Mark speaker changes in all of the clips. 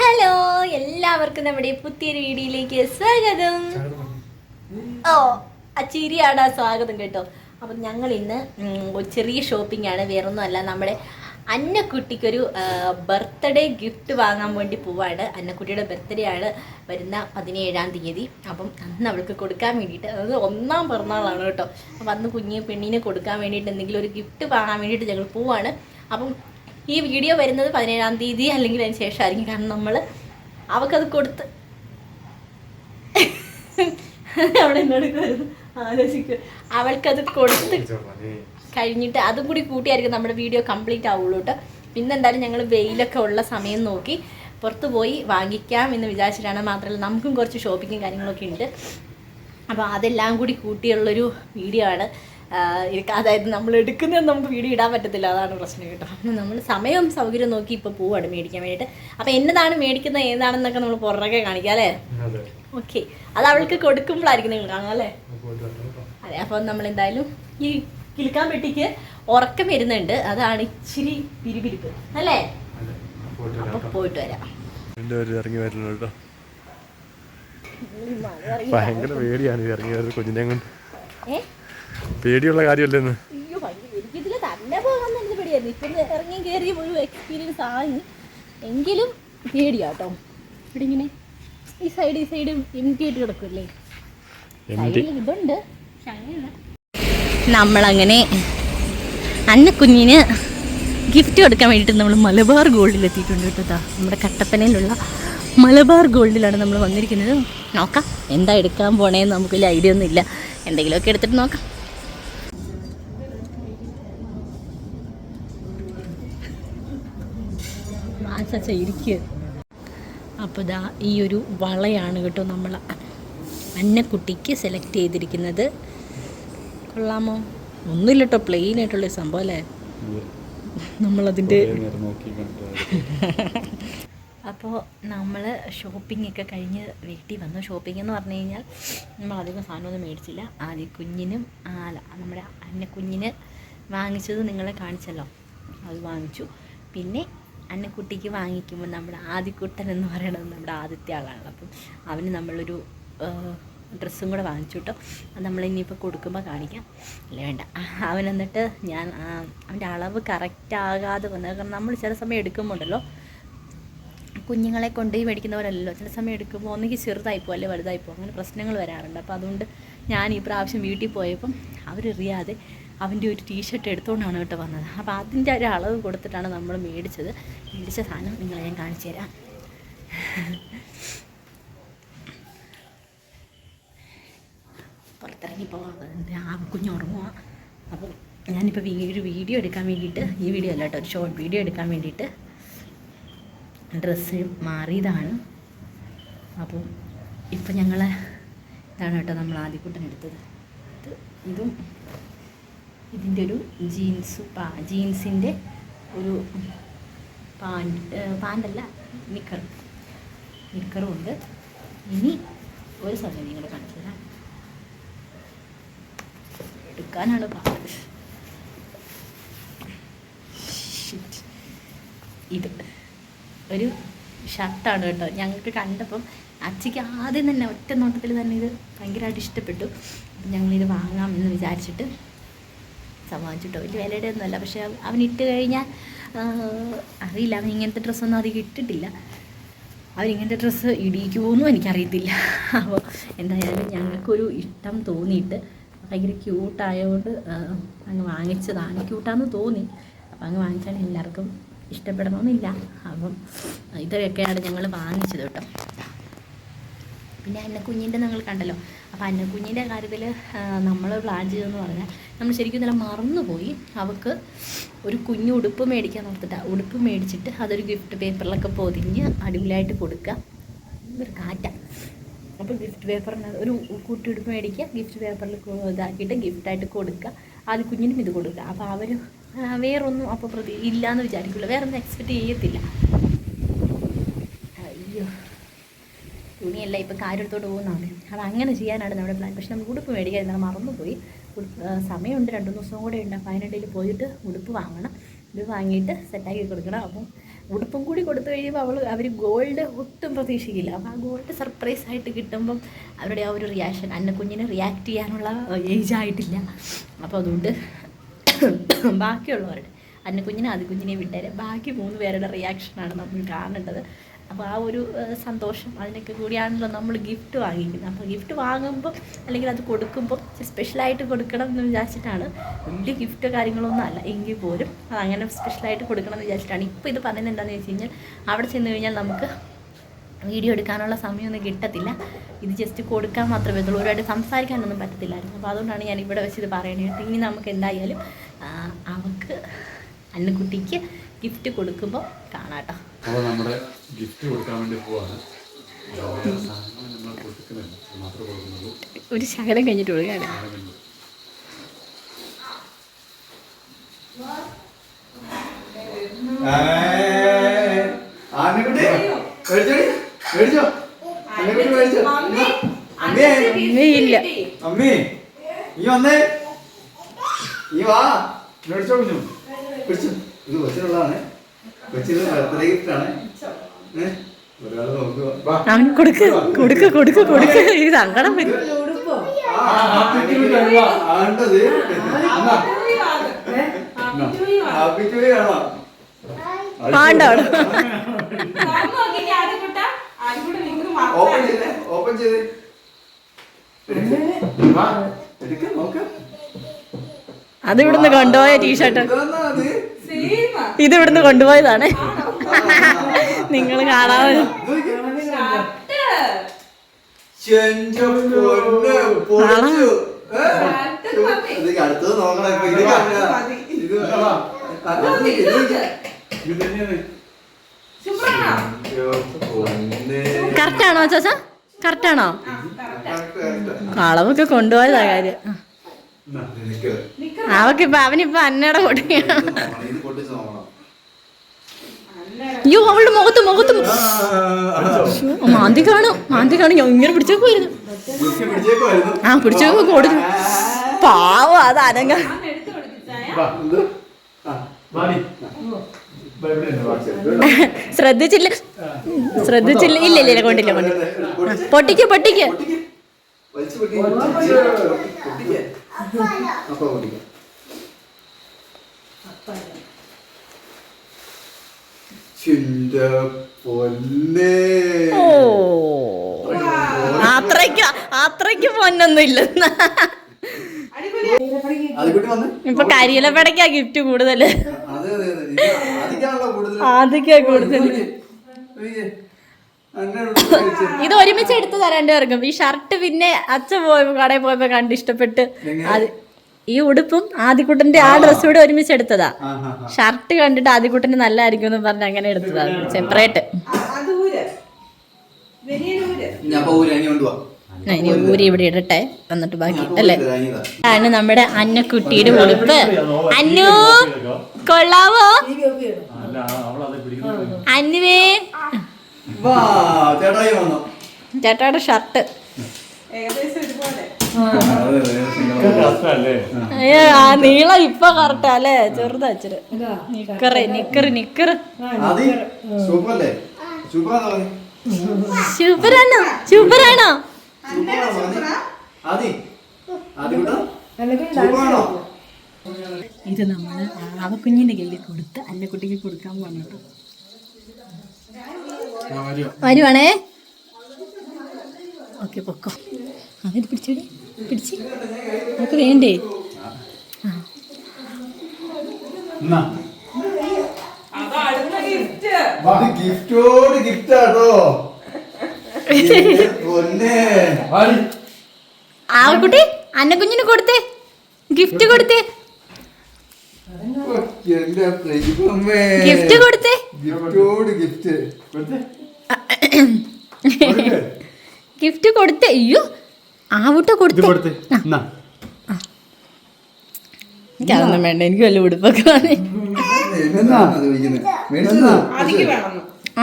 Speaker 1: Hello എല്ലാവർക്കും നമ്മുടെ പുതിയൊരു വീഡിയോയിലേക്ക് സ്വാഗതം. ഓ ആ ചിരിയാണ് സ്വാഗതം കേട്ടോ. അപ്പം ഞങ്ങൾ ഇന്ന് ചെറിയ ഷോപ്പിംഗ് ആണ്. വേറൊന്നും അല്ല നമ്മുടെ അന്നക്കുട്ടിക്കൊരു ബർത്ത്ഡേ ഗിഫ്റ്റ് വാങ്ങാൻ വേണ്ടി പോവാണ്. അന്നക്കുട്ടിയുടെ ബർത്ത്ഡേ ആണ് വരുന്ന പതിനേഴാം തീയതി. അപ്പം അന്ന് അവൾക്ക് കൊടുക്കാൻ വേണ്ടിയിട്ട് അത് ഒന്നാം പിറന്നാളാണ് കേട്ടോ. അപ്പം അന്ന് കുഞ്ഞ് പെണ്ണിനെ കൊടുക്കാൻ വേണ്ടിയിട്ട് എന്തെങ്കിലും ഒരു ഗിഫ്റ്റ് വാങ്ങാൻ വേണ്ടിയിട്ട് ഞങ്ങൾ പോവാണ്. അപ്പം ഈ വീഡിയോ വരുന്നത് പതിനേഴാം തീയതി അല്ലെങ്കിൽ അതിന് ശേഷമായിരിക്കും. കാരണം നമ്മൾ അവൾക്കത് കൊടുത്ത് അവിടെ എന്നോട് ആലോചിക്കുക അവൾക്കത് കൊടുത്ത് കഴിഞ്ഞിട്ട് അതും കൂടി കൂട്ടിയായിരിക്കും നമ്മുടെ വീഡിയോ കംപ്ലീറ്റ് ആവുള്ളൂ കേട്ടോ. പിന്നെ എന്തായാലും ഞങ്ങൾ വെയിലൊക്കെ ഉള്ള സമയം നോക്കി പുറത്ത് പോയി വാങ്ങിക്കാം എന്ന് വിചാരിച്ചിട്ടാണ് മാത്രമല്ല നമുക്കും കുറച്ച് ഷോപ്പിങ്ങും കാര്യങ്ങളൊക്കെ ഉണ്ട്. അപ്പോൾ അതെല്ലാം കൂടി കൂട്ടിയുള്ളൊരു വീഡിയോ ആണ്. അതായത് നമ്മൾ എടുക്കുന്നത് നമുക്ക് വീഡിയോ ഇടാൻ പറ്റത്തില്ല. അതാണ് പ്രശ്നം കേട്ടോ. നമ്മൾ സമയവും സൗകര്യം നോക്കി ഇപ്പോൾ പോവാണ് മേടിക്കാൻ വേണ്ടിയിട്ട്. അപ്പോൾ എന്നതാണ് മേടിക്കുന്നത് ഏതാണെന്നൊക്കെ നമ്മൾ പുറകെ കാണിക്കാം അല്ലേ?
Speaker 2: അതെ.
Speaker 1: ഓക്കെ. അത് അവൾക്ക് കൊടുക്കുമ്പോഴായിരിക്കും നിങ്ങൾ കാണാം അല്ലേ? അതെ അപ്പോൾ നമ്മൾ എന്തായാലും ഈ കിലുക്കാൻ പെട്ടിക്ക് ഉറക്കം വരുന്നുണ്ട്. അതാണ് ഇച്ചിരി പിരിപിരിപ്പ് അല്ലേ? അപ്പോൾ പോയിട്ട് വരാം
Speaker 2: ഇറങ്ങി കേട്ടോ. ഭയങ്കര പേടിയാണ് ഇറങ്ങി വരുന്നത് കുഞ്ഞിനെ കൊണ്ട്.
Speaker 1: ഏ?
Speaker 2: പേടിയുള്ള കാര്യമല്ലെന്ന്.
Speaker 1: അയ്യോ ഭയങ്കര എനിക്കിതിൽ തന്നെ പോകാൻ തന്നെ പേടിയായിരുന്നു. ഇപ്പം ഇറങ്ങി കയറി ഒരു എക്സ്പീരിയൻസ് ആയി. എങ്കിലും പേടിയാട്ടോ. ഇവിടെ ഇങ്ങനെ ഈ സൈഡ് ഈ സൈഡ് എം ടി ആയിട്ട് സൈഡിൽ ഇതുണ്ട്. നമ്മളങ്ങനെ അന്നക്കുഞ്ഞിന് ഗിഫ്റ്റ് കൊടുക്കാൻ വേണ്ടിയിട്ട് നമ്മൾ മലബാർ ഗോൾഡിൽ എത്തിയിട്ടുണ്ട് കേട്ടോ നമ്മുടെ കട്ടപ്പനയിലുള്ള മലബാർ ഗോൾഡിലാണ് നമ്മൾ വന്നിരിക്കുന്നത്. നോക്കാം എന്താ എടുക്കാൻ പോണേന്ന് നമുക്ക് വലിയ ഐഡിയ ഒന്നും ഇല്ല എന്തെങ്കിലുമൊക്കെ എടുത്തിട്ട് നോക്കാം. ചാച്ച ഇരിക്കുക അപ്പോൾ ദാ ഈ ഒരു വളയാണ് കേട്ടോ നമ്മൾ അന്നക്കുട്ടിക്ക് സെലക്ട് ചെയ്തിരിക്കുന്നത്. കൊള്ളാമോ? ഒന്നുമില്ല കേട്ടോ പ്ലെയിൻ ആയിട്ടുള്ള സംഭവം അല്ലേ? നമ്മളതിന്റെ അപ്പോൾ നമ്മൾ ഷോപ്പിംഗ് ഒക്കെ കഴിഞ്ഞ് വീട്ടിൽ വന്നു. ഷോപ്പിംഗ് എന്ന് പറഞ്ഞു കഴിഞ്ഞാൽ നമ്മൾ അധികം സാധനമൊന്നും മേടിച്ചില്ല. ആദ്യം കുഞ്ഞിനും ആല അല്ല നമ്മുടെ അന്നെ കുഞ്ഞിന് വാങ്ങിച്ചത് നിങ്ങളെ കാണിച്ചല്ലോ. അത് വാങ്ങിച്ചു. പിന്നെ അന്നക്കുട്ടിക്ക് വാങ്ങിക്കുമ്പോൾ നമ്മുടെ ആദിക്കുട്ടൻ എന്ന് പറയുന്നത് നമ്മുടെ ആദ്യത്തെ ആളാണ്. അപ്പം അവന് നമ്മളൊരു ഡ്രസ്സും കൂടെ വാങ്ങിച്ചു കേട്ടോ. അത് നമ്മൾ ഇനിയിപ്പോൾ കൊടുക്കുമ്പോൾ കാണിക്കാം. അല്ലേ വേണ്ട. അവൻ എന്നിട്ട് ഞാൻ അവന്റെ അളവ് കറക്റ്റ് ആകാതെ വന്നത് കാരണം നമ്മൾ ചില സമയം എടുക്കുമ്പോണ്ടല്ലോ. കുഞ്ഞുങ്ങളെ കൊണ്ട് കൊണ്ടുപോയി മേടിക്കുന്നവരല്ലോ ചില സമയം എടുക്കുമ്പോൾ ഒന്നെങ്കിൽ ചെറുതായി പോകും അല്ലെങ്കിൽ വലുതായി പോകും അങ്ങനെ പ്രശ്നങ്ങൾ വരാറുണ്ട്. അപ്പോൾ അതുകൊണ്ട് ഞാൻ ഈ പ്രാവശ്യം വീട്ടിൽ പോയപ്പം അവരറിയാതെ അവന്റെ ഒരു ടീഷർട്ട് എടുത്തുകൊണ്ടാണ് കേട്ടോ വന്നത്. അപ്പോൾ അതിന്റെ ഒരു അളവ് കൊടുത്തിട്ടാണ് നമ്മൾ മേടിച്ചത്. മേടിച്ച സാധനം നിങ്ങളെ ഞാൻ കാണിച്ചു തരാം. പുറത്തിറങ്ങി പോകാൻ ആ കുഞ്ഞ് അപ്പോൾ അപ്പം ഞാനിപ്പോൾ ഒരു വീഡിയോ എടുക്കാൻ വേണ്ടിയിട്ട് ഈ വീഡിയോ അല്ല കേട്ടോ ഒരു ഷോർട്ട് വീഡിയോ എടുക്കാൻ വേണ്ടിയിട്ട് ഡ്രസ്സ് മാറിയതാണ്. അപ്പോൾ ഇപ്പം ഞങ്ങൾ ഇതാണ് കേട്ടോ നമ്മൾ ആദ്യക്കൂട്ടൻ എടുത്തത്. ഇത് ഇതും ഇതിന്റെ ഒരു ജീൻസ് പാ ജീൻസിന്റെ ഒരു പാന്റ് പാന്റല്ല നിക്കർ. നിക്കറും ഉണ്ട്. ഇനി ഒരു സംഗതി നിങ്ങൾ കാണിച്ചു തരാം. എടുക്കാനാണ് ഇത് ഒരു ഷർട്ടാണ് കേട്ടോ. ഞങ്ങൾക്ക് കണ്ടപ്പം അച്ഛയ്ക്ക് ആദ്യം തന്നെ ഒറ്റ നോട്ടത്തിൽ തന്നെ ഇത് ഭയങ്കരമായിട്ട് ഇഷ്ടപ്പെട്ടു. ഞങ്ങളിത് വാങ്ങാം എന്ന് വിചാരിച്ചിട്ട് സമ്മാനിച്ചിട്ടോ വലിയ വിലയുടെ ഒന്നുമല്ല പക്ഷേ അവൻ ഇട്ട് കഴിഞ്ഞാൽ അറിയില്ല. അവൻ ഇങ്ങനത്തെ ഡ്രസ്സൊന്നും അധികം ഇട്ടിട്ടില്ല. അവൻ ഇങ്ങനത്തെ ഡ്രസ്സ് ഇടിക്കുമോന്നും എനിക്കറിയത്തില്ല. അപ്പോൾ എന്തായാലും ഞങ്ങൾക്കൊരു ഇഷ്ടം തോന്നിയിട്ട് ഭയങ്കര ക്യൂട്ടായതുകൊണ്ട് അങ്ങ് വാങ്ങിച്ചതാണ്. ക്യൂട്ടാന്ന് തോന്നി. അപ്പം അങ്ങ് വാങ്ങിച്ചാൽ എല്ലാവർക്കും ഇഷ്ടപ്പെടണമെന്നില്ല അപ്പം ഇതൊക്കെയാണ് ഞങ്ങൾ വാങ്ങിച്ചത് കേട്ടോ. പിന്നെ അന്നക്കുഞ്ഞിന്റെ നിങ്ങൾ കണ്ടല്ലോ. അപ്പോൾ അന്നക്കുഞ്ഞിന്റെ കാര്യത്തിൽ നമ്മൾ പ്ലാൻ ചെയ്തതെന്ന് പറഞ്ഞാൽ നമ്മൾ ശരിക്കും നല്ല മറന്നുപോയി. അവൾക്ക് ഒരു കുഞ്ഞു ഉടുപ്പ് മേടിക്കാൻ ഓർത്തിട്ടാണ് ഉടുപ്പ് മേടിച്ചിട്ട് അതൊരു ഗിഫ്റ്റ് പേപ്പറിലൊക്കെ പൊതിഞ്ഞ് അടിപൊളിയായിട്ട് കൊടുക്കുക. ഒരു കാറ്റ. അപ്പോൾ ഗിഫ്റ്റ് പേപ്പറിന് ഒരു കുട്ടി ഉടുപ്പ് മേടിക്കുക ഗിഫ്റ്റ് പേപ്പറിൽ ഇതാക്കിയിട്ട് ഗിഫ്റ്റായിട്ട് കൊടുക്കുക. അത് കുഞ്ഞിനും ഇത് കൊടുക്കുക. അപ്പോൾ അവർ വേറൊന്നും അപ്പോൾ പ്രതി ഇല്ലയെന്ന് വിചാരിക്കില്ല വേറൊന്നും എക്സ്പെക്റ്റ് ചെയ്യത്തില്ല. അയ്യോ. തുണിയല്ല ഇപ്പം കാര്യത്തോട്ട് പോകുന്നതാണ്. അത് അങ്ങനെ ചെയ്യാനാണ് നമ്മുടെ പ്ലാൻ പക്ഷെ നമുക്ക് ഉടുപ്പ് മേടിക്കാൻ മറന്നുപോയി. സമയമുണ്ട്. രണ്ട് ദിവസം കൂടെ ഉണ്ട്. അപ്പോൾ അതിനിടയിൽ പോയിട്ട് ഉടുപ്പ് വാങ്ങണം. ഇത് വാങ്ങിയിട്ട് സെറ്റാക്കി കൊടുക്കണം. അപ്പം ഉടുപ്പും കൂടി കൊടുത്തു കഴിയുമ്പോൾ അവൾ അവർ ഗോൾഡ് ഒട്ടും പ്രതീക്ഷിക്കില്ല. അപ്പോൾ ആ ഗോൾഡ് സർപ്രൈസ് ആയിട്ട് കിട്ടുമ്പം അവരുടെ ആ ഒരു റിയാക്ഷൻ അന്നക്കുഞ്ഞിന് റിയാക്ട് ചെയ്യാനുള്ള ഏജ് ആയിട്ടില്ല. അപ്പോൾ അതുകൊണ്ട് ബാക്കിയുള്ളവരുടെ അന്നക്കുഞ്ഞിനെ കുഞ്ഞിനെ വിട്ടേരെ. ബാക്കി മൂന്ന് പേരുടെ റിയാക്ഷനാണ് നമ്മൾ കാണേണ്ടത്. അപ്പോൾ ആ ഒരു സന്തോഷം അതിനൊക്കെ കൂടിയാണല്ലോ നമ്മൾ ഗിഫ്റ്റ് വാങ്ങിക്കുന്നത്. അപ്പോൾ ഗിഫ്റ്റ് വാങ്ങുമ്പോൾ അല്ലെങ്കിൽ അത് കൊടുക്കുമ്പോൾ സ്പെഷ്യലായിട്ട് കൊടുക്കണം എന്ന് വിചാരിച്ചിട്ടാണ് വലിയ ഗിഫ്റ്റ് കാര്യങ്ങളൊന്നും അല്ല. എങ്കിൽ പോലും അത് അങ്ങനെ സ്പെഷ്യലായിട്ട് കൊടുക്കണം എന്ന് വിചാരിച്ചിട്ടാണ്. ഇപ്പോൾ ഇത് പറയുന്നത് എന്താണെന്ന് വെച്ച് കഴിഞ്ഞാൽ അവിടെ ചെന്ന് കഴിഞ്ഞാൽ നമുക്ക് വീഡിയോ എടുക്കാനുള്ള സമയമൊന്നും കിട്ടത്തില്ല. ഇത് ജസ്റ്റ് കൊടുക്കാൻ മാത്രമേ പറ്റുള്ളൂ ഒരുപാട് സംസാരിക്കാനൊന്നും പറ്റത്തില്ലായിരുന്നു. അപ്പോൾ അതുകൊണ്ടാണ് ഞാൻ ഇവിടെ വെച്ച് ഇത് പറയണത്. ഇനി നമുക്ക് എന്തായാലും അവൾക്ക് അന്നക്കുട്ടിക്ക് ഗിഫ്റ്റ് കൊടുക്കുമ്പോൾ കാണാട്ടോ
Speaker 3: അപ്പോൾ നമ്മുടെ ഗിഫ്റ്റ് കൊടുക്കാൻ വേണ്ടി പോവാണ്.
Speaker 1: ഒരു ശകലം കഴിഞ്ഞിട്ട്
Speaker 4: മേടിച്ചോ അമ്മേ
Speaker 1: ഇല്ല.
Speaker 4: അമ്മേ നീ വന്നേ. നീ വാ. മേടിച്ചോ കുഞ്ഞു. പിടിച്ചു ഇത് കൊച്ചിനുള്ളതാണ് കൊച്ചിന് ബർത്ത്ഡേ ഗിഫ്റ്റ് ആണ്.
Speaker 1: അവന് കൊടുക്ക് കൊടുക്ക് കൊടുക്ക് കൊടുക്ക്. സങ്കടം വരും.
Speaker 4: ഓപ്പൺ ചെയ്തേ
Speaker 1: അത് ഇവിടുന്ന് കൊണ്ടുപോയ ടീഷർട്ട് ഇത് ഇവിടുന്ന് കൊണ്ടുപോയതാണ്. നിങ്ങൾ കാണാതെ.
Speaker 4: അടുത്തത് നോക്കണം
Speaker 1: കറക്റ്റാണോ ചോച്ച കറക്റ്റാണോ?
Speaker 4: Correct, correct.
Speaker 1: അളവൊക്കെ കൊണ്ടുപോയതാ കാര്യം അവക്കിപ്പോ അവനിപ്പോ അന്നയുടെ കൊടുക്കുകയാണ്
Speaker 4: ഇത് നോക്കണം, ഇത് പൊട്ടിച്ച് നോക്കണം
Speaker 1: അയ്യോ അവളുടെ മുഖത്ത് മുഖത്ത്. മാന്തി കാണും മാന്തി കാണും. ഞാൻ ഇങ്ങനെ പിടിച്ചേക്കുമായിരുന്നു. ആ പിടിച്ചേക്ക് കൊടുക്കും പാവ അത് അനങ്ങ. ശ്രദ്ധിച്ചില്ല. ശ്രദ്ധിച്ചില്ല. ഇല്ല ഇല്ല ഇല്ല കൊണ്ടില്ല കൊണ്ടില്ല.
Speaker 4: പൊട്ടിച്ച്.
Speaker 1: പൊട്ടിക്ക്. പൊട്ടിക്ക്
Speaker 4: പൊട്ടിക്ക്. വലിച്ച് പൊട്ടിക്ക്. പൊട്ടിക്ക്. പൊട്ടിക്ക്. അപ്പൊ പൊട്ടിക്കാം. ചിന്റെ പൊന്നേ
Speaker 1: ഓ. അത്രയ്ക്ക് അത്രയ്ക്ക് പൊന്നൊന്നും ഇല്ല ഇപ്പൊ കരിയിലപ്പടക്കാ ഗിഫ്റ്റ്
Speaker 4: കൂടുതൽ. കൂടുതൽ
Speaker 1: ആദ്യൊക്കെ കൂടുതൽ. ഇത് ഒരുമിച്ച് എടുത്തു തരേണ്ടി ഇറങ്ങും ഈ ഷർട്ട് പിന്നെ അച്ഛൻ പോയപ്പോ കടയിൽ പോയപ്പോ കണ്ട് ഇഷ്ടപ്പെട്ട്
Speaker 4: എങ്ങനെ?
Speaker 1: അത് ഈ ഉടുപ്പും ആദിക്കുട്ടന്റെ ആ ഡ്രസ്സും കൂടെ ഒരുമിച്ച് എടുത്തതാ. ഷർട്ട് കണ്ടിട്ട് ആദിക്കുട്ടന് നല്ലതായിരിക്കും എന്ന് പറഞ്ഞ് അങ്ങനെ എടുത്തതാ. സെപ്പറേറ്റ്
Speaker 5: ഊര്.
Speaker 1: ഇനി ഇവിടെ ഇടട്ടെ. എന്നിട്ട് ബാക്കി അല്ലേ? ആണ് നമ്മുടെ അന്നക്കുട്ടിയുടെ ഉടുപ്പ്. അന്നു കൊള്ളാവോ? അന്നുവേ.
Speaker 4: വാ ചേട്ടായി വന്നു.
Speaker 1: ചേട്ടായുടെ ഷർട്ട്
Speaker 5: ഏകദേശം ഒരുപോലെ.
Speaker 1: ആ. നീളം ഇപ്പൊ കറക്റ്റാ അല്ലേ? ചെറുതാ ഇച്ചിരി. നിക്കറ് നിക്കറ് നിക്കറ്.
Speaker 4: ശുഭരാണോ?
Speaker 1: സൂപ്പറാണോ? ഇത് നമ്മൾ ആവക്കുഞ്ഞിന്റെ കയ്യിൽ കൊടുത്ത് അന്നക്കുട്ടിക്ക് കൊടുക്കാൻ പോകണം വരുവാണേ? ഓക്കെ പൊക്കോ. അവർ പിടിച്ചോടി പിടിച്ച് നമുക്ക് വേണ്ടേ?
Speaker 4: കുഞ്ഞിന് ഗിഫ്റ്റോട്
Speaker 1: ഗിഫ്റ്റാട്ടോ. അന്നക്കുഞ്ഞിന് കൊടുത്തേ. ഗിഫ്റ്റ് കൊടുത്തേ. ഗിഫ്റ്റ് കൊടുത്തേ.
Speaker 4: ഗിഫ്റ്റോട് ഗിഫ്റ്റ്.
Speaker 3: കൊടുത്തേ.
Speaker 1: ഗിഫ്റ്റ് കൊടുത്ത് അയ്യോ ആവൂട്ട കൊടുത്ത്. എനിക്കതൊന്നും വേണ്ട എനിക്ക് വല്ല ഉടുപ്പൊക്കെ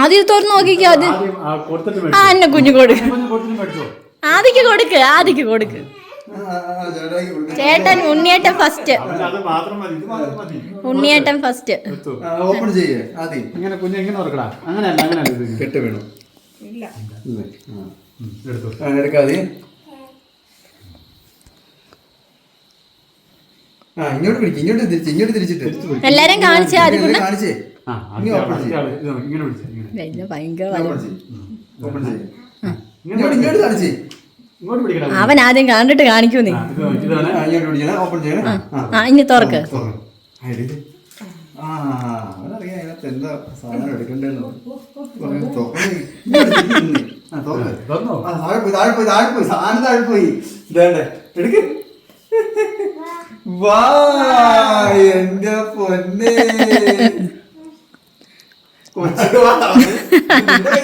Speaker 1: ആദ്യം തുറന്ന് നോക്കിക്കോ അത്.
Speaker 3: ആ
Speaker 1: എന്നെ. കുഞ്ഞു കൊടുക്ക. ആദ്യക്ക് കൊടുക്ക് ആദിക്ക് കൊടുക്ക്. ചേട്ടൻ ഉണ്ണിയേട്ടൻ ഫസ്റ്റ്
Speaker 3: അത് മാത്രം മതി ഇത് മാത്രം മതി.
Speaker 1: ഉണ്ണിയേട്ടൻ ഫസ്റ്റ്
Speaker 4: ഓപ്പൺ ചെയ്യേ ആദ്യം.
Speaker 3: ഇങ്ങനെ കുഞ്ഞ് അങ്ങനെയല്ല അങ്ങനെയല്ല ഇത്.
Speaker 4: കെട്ട് വേണം.
Speaker 5: ഇല്ല.
Speaker 4: എടുക്കാതെ ആ ഇങ്ങോട്ട് പിടിക്കും ഇങ്ങോട്ട് തിരിച്ച് ഇങ്ങോട്ട് തിരിച്ചിട്ട്.
Speaker 1: എല്ലാരും കാണിച്ചേ
Speaker 4: കാണിച്ചേ.
Speaker 1: അവൻ ആദ്യം കണ്ടിട്ട്
Speaker 3: കാണിക്കൂ നീ.
Speaker 4: ആ
Speaker 1: ഇനി തുറക്ക്.
Speaker 4: എന്താ സാധനം എടുക്കണ്ടെന്ന്. താഴെ പോയി താഴെ പോയി താഴെ പോയി സാധനം താഴെ പോയി. ഇതേണ്ടേ എടുക്ക്. വാ എന്റെ പൊന്നെ. കൊച്ചു വാ. നിന്റെ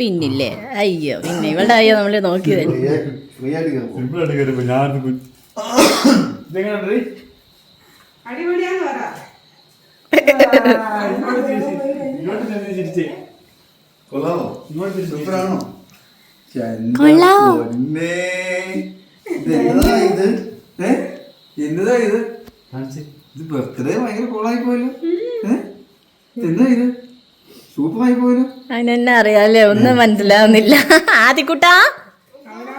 Speaker 1: പിന്നില്ലേ? അയ്യോ പിന്നെ ഇവളുടെ അയ്യോ നമ്മൾ
Speaker 4: നോക്കിയത്. ഇത് എന്നതാ ഇത്? ബർത്ത്ഡേ ഭയങ്കര കോളായി പോയല്ലോ എന്താ ഇത്? സൂപ്പറായി പോയല്ലോ
Speaker 1: അതിനെന്നെ അറിയാലേ ഒന്നും മനസ്സിലാവുന്നില്ല. ആദ്യക്കുട്ടാ
Speaker 4: എന്നാ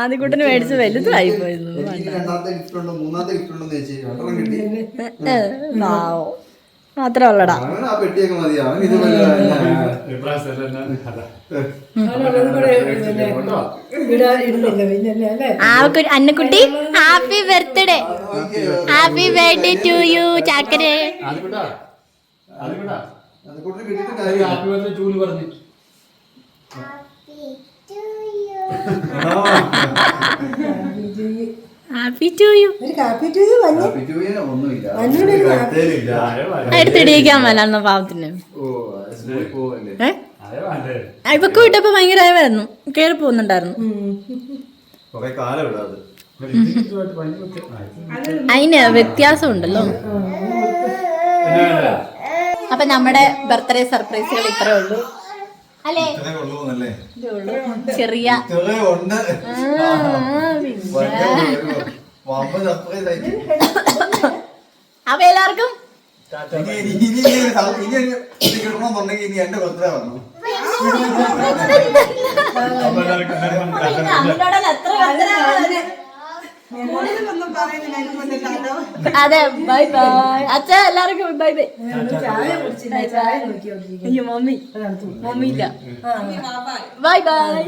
Speaker 1: ആദ്യക്കുട്ടന് മേടിച്ച് വലുതായി പോയിരുന്നു
Speaker 4: രണ്ടാമത്തെ ഗിഫ്റ്റ് ഉണ്ടോ മൂന്നാമത്തെ ഗിഫ്റ്റ് ഉണ്ടോ കിട്ടി.
Speaker 1: പാവോ മാത്രമേ ഉള്ളടാ
Speaker 4: അവൻ ആ പെട്ടിയൊക്കെ മതി അവൻ ഇത് വലുതാ.
Speaker 3: ഇപ്രാവശ്യം എല്ലാം ഞാൻ അതാ
Speaker 1: ആവക്കു Annakutty happy birthday. Happy birthday to you ചാക്കരെ.
Speaker 3: Happy
Speaker 1: happy to you
Speaker 4: happy to you ഒന്നുമില്ല. ബർത്ത്ഡേയിലില്ല.
Speaker 1: എടുത്തിടിയിക്കാൻ മേലാന്ന പാവത്തിന്? ഇവക്ക് വിട്ടപ്പോ ഭയങ്കരമായിരുന്നു കേറി പോകുന്നുണ്ടായിരുന്നു. അതിന് വ്യത്യാസം ഉണ്ടല്ലോ അപ്പൊ നമ്മുടെ ബർത്ത്ഡേ സർപ്രൈസുകൾ ഇത്രേ ഉള്ളൂ. അല്ലേ? ചെറിയ. അപ്പൊ എല്ലാവർക്കും. അമ്മയോടല്ല എത്ര അതെ ബൈ ബൈ അച്ഛ എല്ലാവർക്കും ബൈ ബൈ അയ്യോ മമ്മി. മമ്മി ഇല്ല. Bye bye